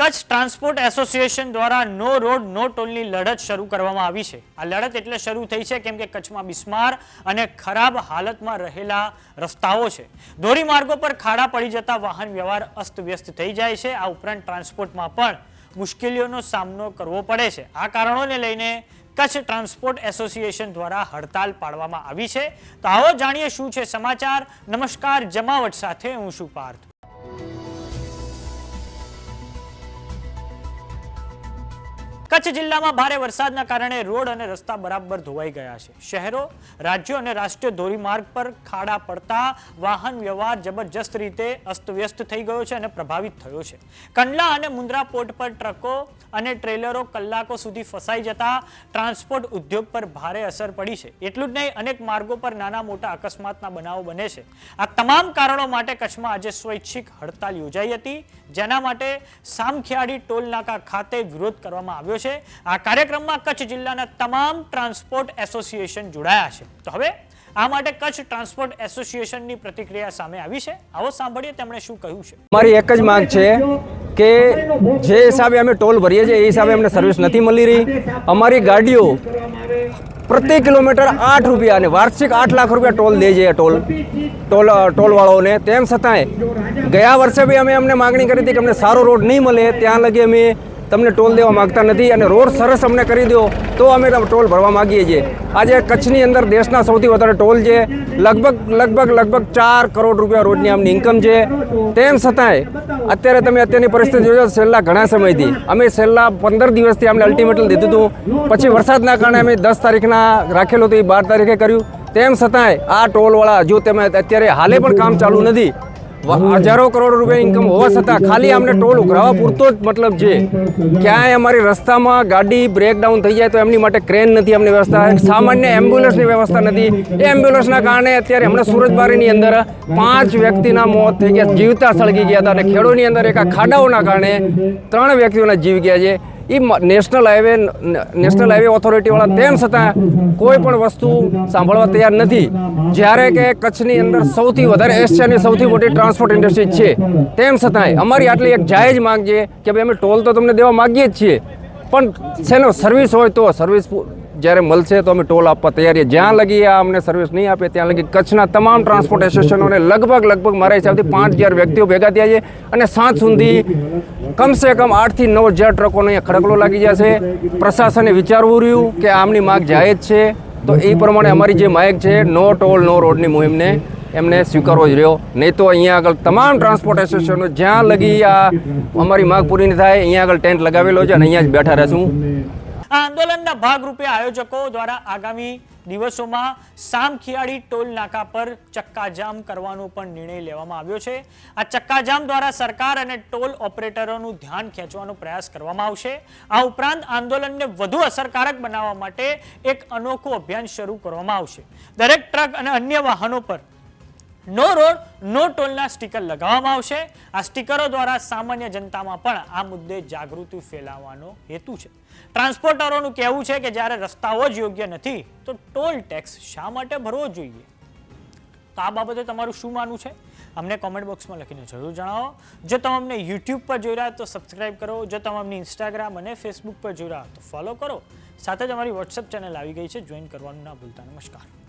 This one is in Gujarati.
કચ્છ ટ્રાન્સપોર્ટ એસોસિએશન દ્વારા નો રોડ, નો ટોલની લડત શરૂ કરવામાં આવી છે. આ લડત એટલે શરૂ થઈ છે કેમ કે કચ્છમાં બિસ્માર અને ખરાબ હાલતમાં રહેલા રસ્તાઓ છે. ધોરીમાર્ગો પર ખાડા પડી જતા વાહન વ્યવહાર અસ્તવ્યસ્ત થઈ જાય છે. આ ઉપરાંત ટ્રાન્સપોર્ટમાં પણ મુશ્કેલીઓનો સામનો કરવો પડે છે. આ કારણોને લઈને કચ્છ ટ્રાન્સપોર્ટ એસોસિએશન દ્વારા હડતાલ પાડવામાં આવી છે. તો આવો જાણીએ શું છે સમાચાર. નમસ્કાર, જમાવટ સાથે હું શું પાર્થ. કચ્છ જિલ્લામાં ભારે વરસાદના કારણે રોડ અને રસ્તા બરાબર ધોવાઈ ગયા છે. શહેરો, રાજ્યો અને રાષ્ટ્રીય ધોરીમાર્ગ પર ખાડા પડતા વાહન વ્યવહાર જબરજસ્ત રીતે અસ્તવ્યસ્ત થઈ ગયો છે અને પ્રભાવિત થયો છે. કંડલા અને મુન્દ્રા પોર્ટ પર ટ્રકો અને ટ્રેલરો કલાકો સુધી ફસાઈ જતા ટ્રાન્સપોર્ટ ઉદ્યોગ પર ભારે અસર પડી છે. એટલું જ નહીં, અનેક માર્ગો પર નાના મોટા અકસ્માતના બનાવો બને છે. આ તમામ કારણો માટે કચ્છમાં આજે સ્વૈચ્છિક હડતાલ યોજાઈ હતી, જેના માટે સામખિયાળી ટોલ નાકા ખાતે વિરોધ કરવામાં આવ્યો છે. આ કાર્યક્રમમાં કચ્છ જિલ્લાના તમામ ટ્રાન્સપોર્ટ એસોસિએશન જોડાયા છે. તો હવે આ માટે કચ્છ ટ્રાન્સપોર્ટ એસોસિએશનની પ્રતિક્રિયા સામે આવી છે. આવો સાંભળીએ તેમણે શું કહ્યું છે. મારી એક જ માંગ છે કે જે હિસાબે અમે ટોલ ભરીએ છીએ, એ હિસાબે અમને સર્વિસ નથી મળી રહી. અમારી ગાડીઓ પ્રતિ કિલોમીટર આઠ રૂપિયા અને વાર્ષિક આઠ લાખ રૂપિયા ટોલ દે છે ટોલ ટોલ ટોલવાળાઓને. તેમ છતાંય ગયા વર્ષે બી અમે અમને માગણી કરી હતી કે અમને સારો રોડ નહીં મળે. ત્યાં લગી અમે તમને ટોલ દેવા માગતા નથી અને રોડ સરસ અમને કરી દો, તો અમે ટોલ ભરવા માગીએ છીએ. આજે કચ્છની અંદર દેશના સૌથી વધારે ટોલ છે લગભગ લગભગ લગભગ ચાર કરોડ રૂપિયા રોજની આમની ઇન્કમ છે. તેમ છતાંય, અત્યારે તમે અત્યારની પરિસ્થિતિ જોજો છેલ્લા ઘણા સમયથી. અમે છેલ્લા પંદર દિવસથી અમને અલ્ટિમેટલ દીધું હતું. પછી વરસાદના કારણે અમે દસ તારીખના રાખેલું હતું, એ બાર તારીખે કર્યું. તેમ છતાંય આ ટોલવાળા જો તમે અત્યારે હાલે પણ કામ ચાલુ નથી. હજારો કરોડ રૂપિયા ઇન્કમ હોવા છતાં ખાલી અમને ટોલ ઉઘરાવા પૂરતો જ મતલબ છે. ક્યાંય અમારી રસ્તામાં ગાડી બ્રેકડાઉન થઈ જાય તો એમની માટે ક્રેન નથી અમને વ્યવસ્થા. સામાન્ય એમ્બ્યુલન્સની વ્યવસ્થા નથી. એ એમ્બ્યુલન્સના કારણે અત્યારે હમણાં સુરતબારીની અંદર પાંચ વ્યક્તિના મોત થઈ ગયા, જીવતા સળગી ગયા હતા અને ખેડોની અંદર એક ખાડાઓના કારણે ત્રણ વ્યક્તિઓના જીવ ગયા છે. એ નેશનલ હાઈવે નેશનલ હાઈવે ઓથોરિટીવાળા તેમ છતાં કોઈ પણ વસ્તુ સાંભળવા તૈયાર નથી. જ્યારે કે કચ્છની અંદર સૌથી વધારે એશિયાની સૌથી મોટી ટ્રાન્સપોર્ટ ઇન્ડસ્ટ્રી છે. તેમ છતાંય અમારી આટલી એક જાહેજ માંગ છે કે ભાઈ અમે ટોલ તો તમને દેવા માગીએ જ છીએ. પણ શેનો સર્વિસ હોય તો સર્વિસ જ્યારે મળશે તો અમે ટોલ આપવા તૈયાર જ્યાં લગી આ અમને સર્વિસ નહીં આપે, ત્યાં લગી કચ્છના તમામ ટ્રાન્સપોર્ટ એસોસિએશનોને લગભગ લગભગ મારા હિસાબથી પાંચ હજાર વ્યક્તિઓ ભેગા થયા છે અને સાંજ સુધી કમસે કમ આઠથી નવ હજાર ટ્રકોનો અહીંયા ખડકલો લાગી જશે. પ્રશાસને વિચારવું રહ્યું કે આમની માગ જાહેર છે. તો એ પ્રમાણે અમારી જે માગ છે, નો ટોલ, નો રોડની મુહિમને એમને સ્વીકારવો જ રહ્યો. નહીં તો અહીંયા આગળ તમામ ટ્રાન્સપોર્ટ એસોસિએશનો જ્યાં લગી આ અમારી માગ પૂરી નહીં થાય, અહીંયા આગળ ટેન્ટ લગાવેલો છે અને અહીંયા જ બેઠા રહેશું. આ આંદોલનના ભાગરૂપે આયોજકો દ્વારા આગામી દિવસોમાં સામખિયાળી ટોલ નાકા પર ચક્કાજામ કરવાનો પણ નિર્ણય લેવામાં આવ્યો છે. આ ચક્કાજામ દ્વારા સરકાર અને ટોલ ઓપરેટરોનું ધ્યાન ખેંચવાનો પ્રયાસ કરવામાં આવશે. આ ઉપરાંત આંદોલનને વધુ અસરકારક બનાવવા માટે એક અનોખું અભિયાન શરૂ કરવામાં આવશે. દરેક ટ્રક અને અન્ય વાહનો પર નો રોડ, નો ટોલના સ્ટીકર લગાવવામાં આવશે. આ સ્ટીકરો દ્વારા સામાન્ય જનતામાં પણ આ મુદ્દે જાગૃતિ ફેલાવવાનો હેતુ છે. ટ્રાન્સપોર્ટરોનું કહેવું છે કે જ્યારે રસ્તાઓ જ યોગ્ય નથી, તો ટોલ ટેક્સ શા માટે ભરવો જોઈએ? તો આ બાબતે તમારું શું માનવું છે? અમને કોમેન્ટ બોક્સમાં લખીને જરૂર જણાવો. જો તમે અમને યુટ્યુબ પર જોઈ રહ્યા તો સબસ્ક્રાઇબ કરો. જો તમે અમને ઇન્સ્ટાગ્રામ અને ફેસબુક પર જોઈ રહ્યા તો ફોલો કરો. સાથે જ અમારી વોટ્સઅપ ચેનલ આવી ગઈ છે. જોઈન કરવાનું ના ભૂલતા. નમસ્કાર.